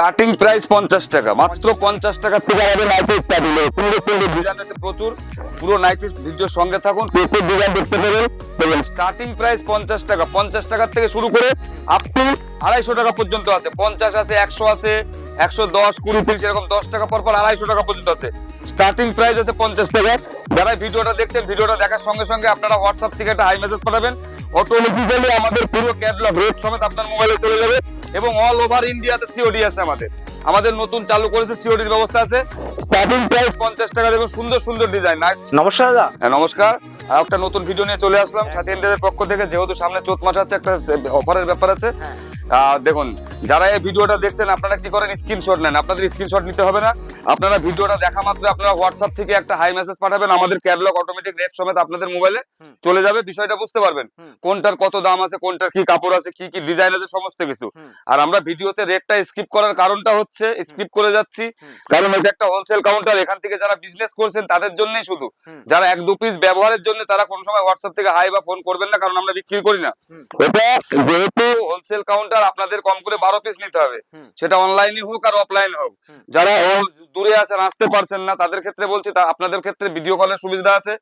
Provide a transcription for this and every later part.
Starting price পঞ্চাশ টাকা মাত্র পঞ্চাশ টাকা থেকে আমাদের নাইটি স্টার্টিং সুন্দর সুন্দর ডিজাইন আছে প্রচুর পুরো নাইটি ভিডিওর সঙ্গে থাকুন। প্রচুর ডিজাইন দেখতে পাবেন স্টার্টিং প্রাইস পঞ্চাশ টাকা পঞ্চাশ টাকার থেকে শুরু করে আপ টু আড়াইশো টাকা পর্যন্ত আছে। পঞ্চাশ আছে একশো আছে একশো দশ কুড়ি তিরিশ এরকম দশ টাকা পর পর আড়াইশো টাকা পর্যন্ত আছে। স্টার্টিং প্রাইস আছে পঞ্চাশ টাকা। যারা ভিডিওটা দেখছেন ভিডিওটা দেখার সঙ্গে সঙ্গে আপনারা হোয়াটসঅ্যাপ থেকে একটা হাই মেসেজ পাঠাবেন। অটোমেটিক্যালি আমাদের পুরো ক্যাটলগ রেট সমেত আপনার মোবাইলে চলে যাবে। এবং অল ওভার ইন্ডিয়াতে সিওডি আছে আমাদের। আমাদের নতুন চালু করেছে সিওডির ব্যবস্থা আছে। স্টার্টিং প্রাইস পঞ্চাশ টাকা দেখুন সুন্দর সুন্দর ডিজাইন নমস্কার দাদা। হ্যাঁ নমস্কার। আর একটা নতুন ভিডিও নিয়ে চলে আসলাম। সাথী এন্টারের পক্ষ থেকে যেহেতু সামনে চোদ্দ মাস আছে একটা অফারের ব্যাপার আছে। হ্যাঁ। দেখুন যারা এই ভিডিওটা দেখছেন আপনারা কি করেন? স্ক্রিনশট নেন। আপনাদের স্ক্রিনশট নিতে হবে না। আপনারা ভিডিওটা দেখা মাত্র আপনারা হোয়াটসঅ্যাপ থেকে একটা হাই মেসেজ পাঠাবেন। আমাদের ক্যাটলগ অটোমেটিক রেট সমেত আপনাদের মোবাইলে চলে যাবে। বিষয়টা বুঝতে পারবেন। কোনটার কত দাম আছে কোনটার কি কাপড় আছে কি কি ডিজাইন আছে সমস্ত কিছু। আর আমরা ভিডিওতে রেটটা স্কিপ করার কারণটা হচ্ছে স্কিপ করে যাচ্ছি। কারণ এটা একটা হোলসেল কাউন্টার এখান থেকে যারা বিজনেস করছেন তাদের জন্যই শুধু। যারা এক দু পিস ব্যবহারের জন্য তারা কোনো সময় হোয়াটসঅ্যাপ থেকে হাই বা ফোন করবেন না কারণ আমরা বিক্রি করি না। এটা যেহেতু হোলসেল কাউন্টার আপনাদের কম করে বারো পিস নিতে হবে। সেটা অনলাইনে হোক আর অফলাইন হোক। যারা দূরে আছেন আসতে পারছেন না তাদের ক্ষেত্রে বলছি আপনাদের ক্ষেত্রে ভিডিও কলের সুবিধা আছে।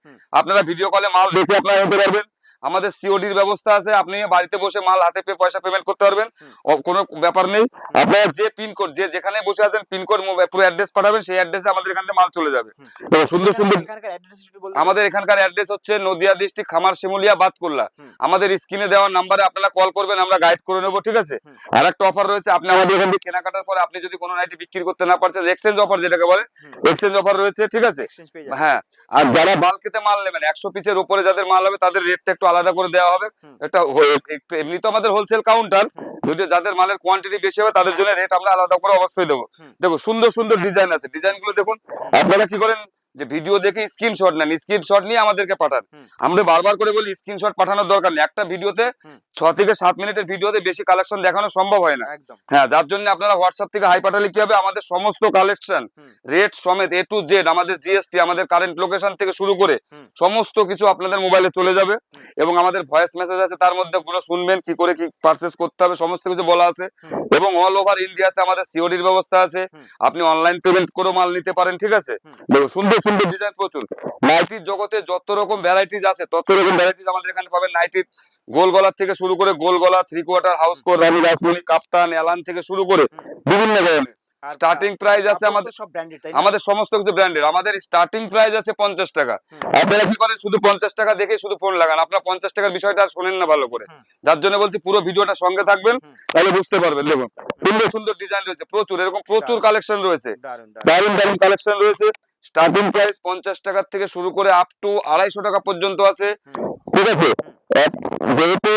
আপনারা ভিডিও কলে মাল দেখে আপনারা নিতে পারবেন। আমাদের সিওডির ব্যবস্থা আছে আপনি বাড়িতে বসে মাল হাতে পেয়ে পয়সা পেমেন্ট করতে পারবেন। কোনো ব্যাপার নেই। আপনারা যে পিনকোড যে যেখানে বসে আছেন পিনকোড পুরো অ্যাড্রেস পাঠাবেন সেই অ্যাড্রেসে আমাদের এখান থেকে মাল চলে যাবে। সুন্দর সুন্দর আমাদের এখানকার অ্যাড্রেস হচ্ছে নদিয়া ডিস্ট্রিক্ট খামার শিমুলিয়া বাতকুল্লা। হুম। আমাদের স্ক্রিনে দেওয়া নাম্বারে আপনারা কল করবেন আমরা গাইড করে নেব ঠিক আছে? আর একটা অফার রয়েছে আপনি আমাদের এখান থেকে কেনাকাটার পরে আপনি যদি কোনো নাইটি বিক্রি করতে না পারছেন এক্সচেঞ্জ অফার যেটাকে বলে এক্সচেঞ্জ অফার রয়েছে ঠিক আছে? হ্যাঁ। আর যারা বাল্কেতে মাল নেবেন একশো পিসের উপরে যাদের মাল হবে তাদের রেটটা একটু আলাদা করে দেওয়া হবে। একটা এটা এমনি তো আমাদের হোলসেল কাউন্টার যদি যাদের মালের কোয়ান্টিটি বেশি হবে তাদের জন্য রেট আমরা আলাদা করে অবশ্যই দেবো। দেখো সুন্দর সুন্দর ডিজাইন আছে। ডিজাইনগুলো দেখুন। আপনারা কি করেন? যে ভিডিও দেখে স্ক্রিনশট নেন স্ক্রিনশট নিয়ে আমাদেরকে পাঠান। আমরা বারবার করে বলি স্ক্রিনশট পাঠানোর দরকার নেই। একটা ভিডিওতে ছ থেকে সাত মিনিটের ভিডিওতে বেশি কালেকশন দেখানো সম্ভব হয় না। হ্যাঁ যার জন্য আপনারা হোয়াটসঅ্যাপ থেকে হাই পাঠালে কি হবে? আমাদের সমস্ত কালেকশন রেট সমেত এ টু জেড আমাদের জিএসটি আমাদের কারেন্ট লোকেশন থেকে শুরু করে সমস্ত কিছু আপনাদের মোবাইলে চলে যাবে। এবং আমাদের ভয়েস মেসেজ আছে তার মধ্যে গুলো শুনবেন কি করে কি পারচেস করতে হবে সমস্ত কিছু বলা আছে। এবং অল ওভার ইন্ডিয়াতে আমাদের সিওডির ব্যবস্থা আছে। আপনি অনলাইন পেমেন্ট করে মাল নিতে পারেন ঠিক আছে। সুন্দর সুন্দর ডিজাইন প্রচুর। নাইটির জগতে যত রকম ভ্যারাইটিস আছে তত রকম ভ্যারাইটিস আমাদের এখানে পাবেন। নাইটির গোল গলার থেকে শুরু করে গোল গলা three quarter house coat Rani Rashmoni কাপ্তান এলান থেকে শুরু করে বিভিন্ন ধরনের। স্টার্টিং প্রাইস আছে আমাদের সব ব্র্যান্ডেড তাই আমাদের সমস্ত কিছু ব্র্যান্ডের আমাদের স্টার্টিং প্রাইস আছে পঞ্চাশ টাকা। আপনারা কি করেন? শুধু পঞ্চাশ টাকা দেখে শুধু ফোন লাগান। আপনার পঞ্চাশ টাকার বিষয়টা আর শোনেন না ভালো করে। যার জন্য বলছি পুরো ভিডিওটা সঙ্গে থাকবেন তাহলে বুঝতে পারবেন। দেখুন সুন্দর সুন্দর ডিজাইন রয়েছে প্রচুর। এরকম প্রচুর কালেকশন রয়েছে। দারুণ দারুণ। কালেকশন রয়েছে। স্টার্টিং প্রাইস পঞ্চাশ টাকার থেকে শুরু করে আপ টু আড়াইশো টাকা পর্যন্ত আছে। ঠিক আছে। যেহেতু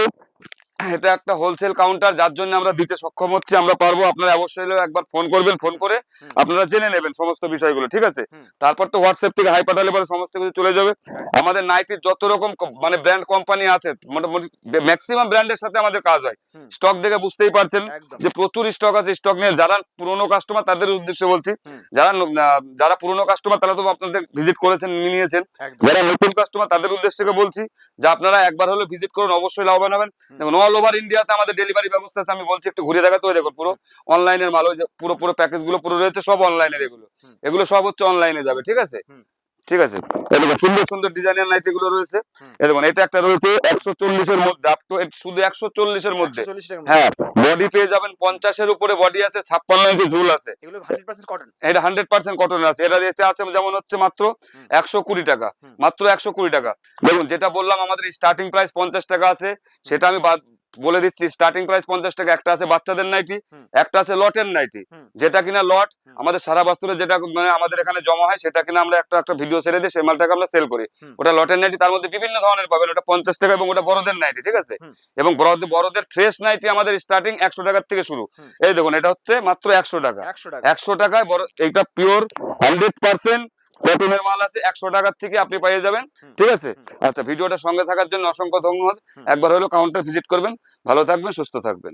এটা একটা হোলসেল কাউন্টার যার জন্য আমরা দিতে সক্ষম হচ্ছি আমরা পারব। আপনারা অবশ্যই একবার ফোন করবেন ফোন করে আপনারা জেনে নেবেন সমস্ত বিষয়গুলো ঠিক আছে? তারপর তো হোয়াটসঅ্যাপ থেকে হাই পাঠালে পরে সমস্ত কিছু চলে যাবে। আমাদের নাইটির যত রকম মানে ব্র্যান্ড কোম্পানি আছে মোটামুটি ম্যাক্সিমাম ব্র্যান্ডের সাথে আমাদের কাজ হয়। স্টক দেখে বুঝতেই পারছেন যে প্রচুর স্টক আছে স্টক নিয়ে। যারা পুরনো কাস্টমার তাদের উদ্দেশ্যে বলছি যারা যারা পুরনো কাস্টমার তারা তো আপনাদের ভিজিট করেছেন নিয়েছেন। যারা নতুন কাস্টমার তাদের উদ্দেশ্যে বলছি যে আপনারা একবার হলে ভিজিট করুন অবশ্যই লাভবান হবেন। দেখুন অল ওভার ইন্ডিয়াতে আমাদের ডেলিভারি ব্যবস্থা আছে আমি বলছি একটু ঘুরে দেখাতে ওই দেখুন পুরো অনলাইনের মাল ওই যে পুরো পুরো প্যাকেজগুলো পুরো রয়েছে সব অনলাইনের এগুলো। এগুলো সব হচ্ছে অনলাইনে যাবে ঠিক আছে? ঠিক আছে? দেখুন সুন্দর সুন্দর ডিজাইনের নাইটি গুলো রয়েছে। দেখুন এটা একটা রয়েছে একশো চল্লিশের মধ্যে আপ টু শুধু একশো চল্লিশের মধ্যে। 140 টাকার মধ্যে। হ্যাঁ বডি পেয়ে যাবেন পঞ্চাশের উপরে বডি আছে ছাপ্পান্ন ইঞ্চি ঝুল আছে। এগুলো 100% কটন এটা হান্ড্রেড পার্সেন্ট কটনের আছে এটা আছে যেমন হচ্ছে মাত্র একশো কুড়ি টাকা মাত্র একশো কুড়ি টাকা। দেখুন যেটা বললাম আমাদের স্টার্টিং প্রাইস পঞ্চাশ টাকা আছে সেটা আমি বাদ বলে দিচ্ছি স্টার্টিং প্রাইস পঞ্চাশ টাকা একটা আছে বাচ্চাদের নাইটি একটা আছে লটের নাইটি যেটা কিনা লট আমাদের সারা বাস্তুরে যেটা মানে আমাদের এখানে জমা হয় সেটা কিনা আমরা একটা একটা ভিডিও ছেড়ে দিই সেই মালটাকে আমরা সেল করি। ওটা লটের নাইটি তার মধ্যে বিভিন্ন ধরনের পাবেন ওটা পঞ্চাশ টাকা এবং ওটা বড়দের নাইটি ঠিক আছে? এবং বড়দের বড়দের ফ্রেশ নাইটি আমাদের স্টার্টিং একশো টাকার থেকে শুরু। এই দেখুন এটা হচ্ছে মাত্র একশো টাকা। 100 টাকা। একশো টাকায় বড় এইটা পিওর হান্ড্রেড পার্সেন্ট কটনের মাল আছে একশো টাকার থেকে আপনি পাইয়ে যাবেন। ঠিক আছে? আচ্ছা ভিডিওটা সঙ্গে থাকার জন্য অসংখ্য ধন্যবাদ। একবার হলো কাউন্টার ভিজিট করবেন। ভালো থাকবেন সুস্থ থাকবেন।